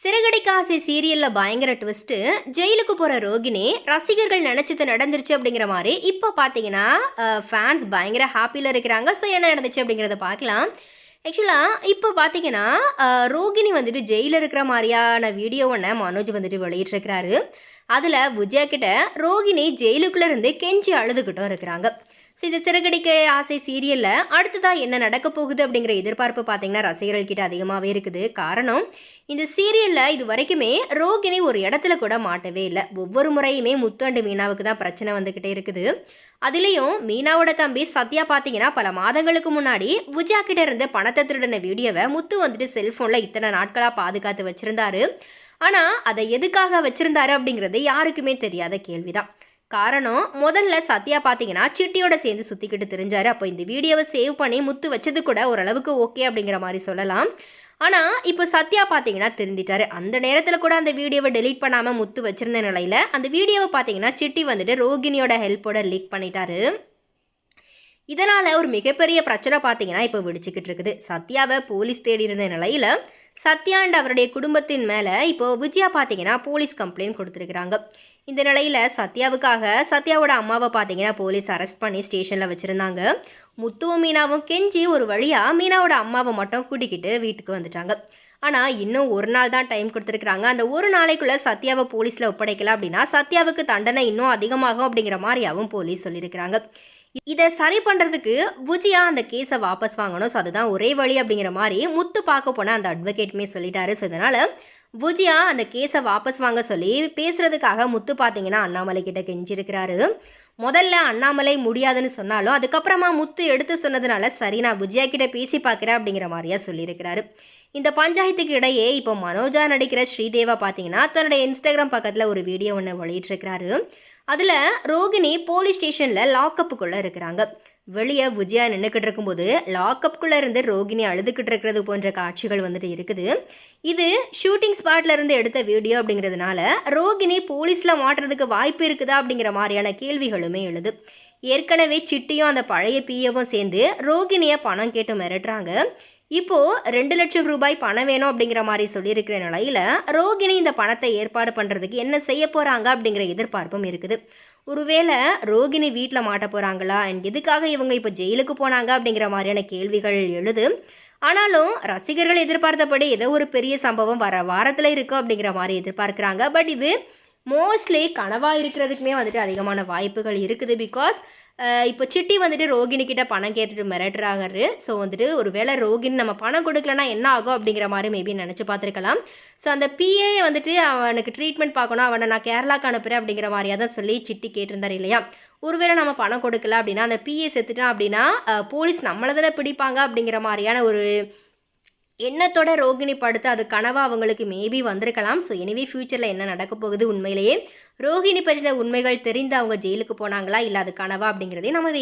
சிறகடிக்க ஆசை சீரியலில் பயங்கர ட்விஸ்ட்டு ஜெயிலுக்கு போகிற ரோகிணி ரசிகர்கள் நினச்சது நடந்துருச்சு அப்படிங்கிற மாதிரி இப்போ பார்த்தீங்கன்னா ஃபேன்ஸ் பயங்கர ஹாப்பியில் இருக்கிறாங்க. ஸோ என்ன நடந்துச்சு அப்படிங்கிறத பார்க்கலாம். ஆக்சுவலாக இப்போ பார்த்தீங்கன்னா ரோகிணி வந்துட்டு ஜெயிலில் இருக்கிற மாதிரியான வீடியோ ஒன்று மனோஜ் வந்துட்டு வெளியிட்டிருக்கிறாரு. அதில் விஜயா கிட்ட ரோகிணி ஜெயிலுக்குள்ளே இருந்து கெஞ்சி அழுதுகிட்டும் இருக்கிறாங்க. ஸோ இந்த சிறகடிக்க ஆசை சீரியலில் அடுத்ததாக என்ன நடக்க போகுது அப்படிங்கிற எதிர்பார்ப்பு பார்த்தீங்கன்னா ரசிகர்கள் கிட்ட அதிகமாகவே இருக்குது. காரணம் இந்த சீரியலில் இது வரைக்குமே ரோகிணி ஒரு இடத்துல கூட மாட்டவே இல்லை. ஒவ்வொரு முறையுமே முத்து அண்டு மீனாவுக்கு தான் பிரச்சனை வந்துக்கிட்டே இருக்குது. அதுலேயும் மீனாவோட தம்பி சத்யா பார்த்தீங்கன்னா பல மாதங்களுக்கு முன்னாடி விஜயா கிட்ட இருந்து பணத்தை திருடின வீடியோவை முத்து வந்துட்டு செல்ஃபோனில் இத்தனை நாட்களாக பாதுகாத்து வச்சுருந்தாரு. ஆனால் அதை எதுக்காக வச்சுருந்தாரு அப்படிங்கிறது யாருக்குமே தெரியாத கேள்விதான். காரணம் முதல்ல சத்யா பார்த்தீங்கன்னா சிட்டியோட சேர்ந்து சுற்றிக்கிட்டு தெரிஞ்சாரு. அப்போ இந்த வீடியோவை சேவ் பண்ணி முத்து வச்சது கூட ஓரளவுக்கு ஓகே அப்படிங்கிற மாதிரி சொல்லலாம். ஆனால் இப்போ சத்யா பார்த்தீங்கன்னா தெரிஞ்சிட்டாரு. அந்த நேரத்தில் கூட அந்த வீடியோவை டெலீட் பண்ணாமல் முத்து வச்சிருந்த நிலையில் அந்த வீடியோவை பார்த்தீங்கன்னா சிட்டி வந்துட்டு ரோகிணியோட ஹெல்ப்போட லீக் பண்ணிட்டாரு. இதனால் ஒரு மிகப்பெரிய பிரச்சனை பார்த்தீங்கன்னா இப்போ வெடிச்சுக்கிட்டு இருக்குது. சத்யாவை போலீஸ் தேடி இருந்த நிலையில் சத்யா அண்ட் அவருடைய குடும்பத்தின் மேலே இப்போ விஜயா பார்த்தீங்கன்னா போலீஸ் கம்ப்ளைண்ட் கொடுத்துருக்குறாங்க. இந்த நிலையில் சத்யாவுக்காக சத்யாவோட அம்மாவை பார்த்தீங்கன்னா போலீஸ் அரெஸ்ட் பண்ணி ஸ்டேஷனில் வச்சுருந்தாங்க. முத்துவும் மீனாவும் கெஞ்சி ஒரு வழியாக மீனாவோட அம்மாவை மட்டும் கூட்டிக்கிட்டு வீட்டுக்கு வந்துட்டாங்க. ஆனால் இன்னும் ஒரு நாள் தான் டைம் கொடுத்துருக்குறாங்க. அந்த ஒரு நாளைக்குள்ளே சத்யாவை போலீஸில் ஒப்படைக்கலாம் அப்படின்னா சத்யாவுக்கு தண்டனை இன்னும் அதிகமாகும் அப்படிங்கிற மாதிரியாவும் போலீஸ் சொல்லியிருக்கிறாங்க. இதை சரி பண்ணுறதுக்கு விஜயா அந்த கேஸை வாபஸ் வாங்கணும். ஸோ அதுதான் ஒரே வழி அப்படிங்கிற மாதிரி முத்து பார்க்க போனால் அந்த அட்வொகேட்டுமே சொல்லிட்டாரு. ஸோ இதனால் விஜயா அந்த கேஸை வாபஸ் வாங்க சொல்லி பேசுகிறதுக்காக முத்து பார்த்தீங்கன்னா அண்ணாமலை கிட்ட கெஞ்சிருக்கிறாரு. முதல்ல அண்ணாமலை முடியாதுன்னு சொன்னாலும் அதுக்கப்புறமா முத்து எடுத்து சொன்னதுனால சரி நான் விஜயா கிட்ட பேசி பார்க்குறேன் அப்படிங்கிற மாதிரியா சொல்லியிருக்கிறாரு. இந்த பஞ்சாயத்துக்கு இடையே இப்போ மனோஜா நடிக்கிற ஸ்ரீதேவா பார்த்தீங்கன்னா தன்னுடைய இன்ஸ்டாகிராம் பக்கத்தில் ஒரு வீடியோ ஒன்று வெளியிட்டிருக்கிறாரு. அதில் ரோகிணி போலீஸ் ஸ்டேஷனில் லாக்கப்புக்குள்ளே இருக்கிறாங்க. வெளியே விஜயா நின்றுக்கிட்டு இருக்கும்போது லாக்கப்புக்குள்ளே இருந்து ரோகிணி அழுதுகிட்டு இருக்கிறது போன்ற காட்சிகள் வந்துட்டு இருக்குது. இது ஷூட்டிங் ஸ்பாட்ல இருந்து எடுத்த வீடியோ அப்படிங்கிறதுனால ரோகிணி போலீஸில் மாட்டுறதுக்கு வாய்ப்பு இருக்குதா அப்படிங்கிற மாதிரியான கேள்விகளுமே எழுது. ஏற்கனவே சிட்டியும் அந்த பழைய பிஏவும் சேர்ந்து ரோகிணியை பணம் கேட்டு மிரட்டுறாங்க. இப்போது ரெண்டு லட்சம் ரூபாய் பணம் வேணும் அப்படிங்கிற மாதிரி சொல்லியிருக்கிற நிலையில் ரோகிணி இந்த பணத்தை ஏற்பாடு பண்ணுறதுக்கு என்ன செய்ய போகிறாங்க அப்படிங்கிற எதிர்பார்ப்பும் இருக்குது. ஒருவேளை ரோகிணி வீட்டில் மாட்ட போகிறாங்களா அண்ட் எதுக்காக இவங்க இப்போ ஜெயிலுக்கு போனாங்க அப்படிங்கிற மாதிரியான கேள்விகள் எழுது. ஆனாலும் ரசிகர்கள் எதிர்பார்த்தபடி ஏதோ ஒரு பெரிய சம்பவம் வர வாரத்தில் இருக்கும் அப்படிங்கிற மாதிரி எதிர்பார்க்குறாங்க. பட் இது மோஸ்ட்லி கனவாக இருக்கிறதுக்குமே வந்துட்டு அதிகமான வாய்ப்புகள் இருக்குது பிகாஸ் இப்போ சிட்டி வந்துட்டு ரோகிணிக்கிட்ட பணம் கேட்டுட்டு மிரட்டுறாங்கரு ஸோ வந்துட்டு ஒரு வேளை ரோகிணி நம்ம பணம் கொடுக்கலனா என்ன ஆகும் அப்படிங்கிற மாதிரி மேபி நினச்சி பார்த்துருக்கலாம். ஸோ அந்த பிஏ வந்துட்டு அவனுக்கு ட்ரீட்மெண்ட் பார்க்கணும் அவனை நான் கேரளாக்கு அனுப்புகிறேன் அப்படிங்கிற மாதிரியாக தான் சொல்லி சிட்டி கேட்டிருந்தார் இல்லையா? ஒருவேளை நம்ம பணம் கொடுக்கல அப்படின்னா அந்த பிஏ செத்துட்டான் அப்படின்னா போலீஸ் நம்மளை தானே பிடிப்பாங்க அப்படிங்கிற மாதிரியான ஒரு எண்ணத்தோட ரோகிணி படுத்து அது கனவாக அவங்களுக்கு மேபி வந்திருக்கலாம். ஸோ எனவே ஃப்யூச்சரில் என்ன நடக்க போகுது உண்மையிலேயே? ரோகிணி பற்றின உண்மைகள் தெரிந்து அவங்க ஜெயிலுக்கு போனாங்களா? இல்லை அது கனவா அப்படிங்கிறதே நம்ம